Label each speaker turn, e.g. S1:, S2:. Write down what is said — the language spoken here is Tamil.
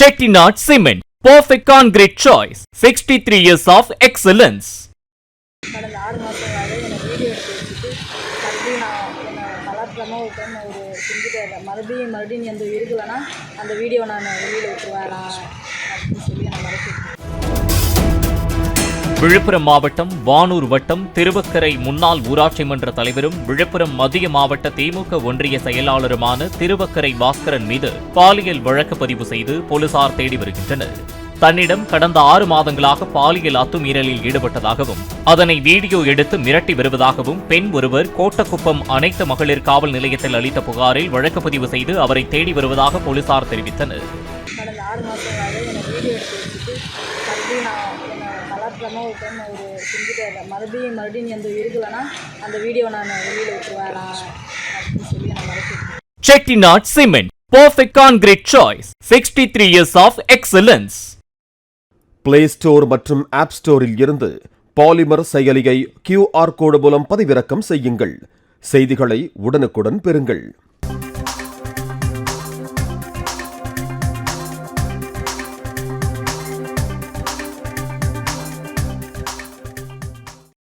S1: Chettinad Cement, perfect concrete choice. 63 years of excellence.
S2: கடந்த ஆறு மாதங்களாகவே என்னை வீடியோ எடுத்து வச்சுட்டு மறுபடியும் நான் என்னை ஒரு செஞ்சுட்டு மறுபடியும் மறுபடியும் நீ அந்த இருக்கலைன்னா அந்த வீடியோ நான் வெளியில் விட்டுருவேன் அப்படின்னு சொல்லி நான் மறைச்சிட்டு
S1: விழுப்புரம் மாவட்டம் வானூர் வட்டம் திருவக்கரை முன்னாள் ஊராட்சி மன்ற தலைவரும் விழுப்புரம் மத்திய மாவட்ட திமுக ஒன்றிய செயலாளருமான திருவக்கரை பாஸ்கரன் மீது பாலியல் வழக்கு பதிவு செய்து போலீசார் தேடி வருகின்றனர். தன்னிடம் கடந்த ஆறு மாதங்களாக பாலியல் அத்துமீறலில் ஈடுபட்டதாகவும் அதனை வீடியோ எடுத்து மிரட்டி வருவதாகவும் பெண் ஒருவர் கோட்டக்குப்பம் அனைத்து மகளிர் காவல் நிலையத்தில் அளித்த புகாரில் வழக்கு பதிவு செய்து அவரை தேடி வருவதாக போலீசார் தெரிவித்தனர்.
S2: நான் பலாத்காரமாக ஒரு டைம் ஒரு செஞ்சுட்டு மறுபடியும் மறுபடியும் நீ அந்த இருக்கலைன்னா அந்த வீடியோ நான் வெளியில் விட்டுருவேன் நான் அப்படின்னு சொல்லி என்னை மறைச்சிட்டு
S1: Chettinad Cement, perfect concrete choice. 63 years of excellence.
S3: Play Store மற்றும் ஆப் ஸ்டோரில் இருந்து பாலிமர் செயலியை கியூஆர் கோடு மூலம் பதிவிறக்கம் செய்யுங்கள் செய்திகளை உடனுக்குடன் பெறுங்கள்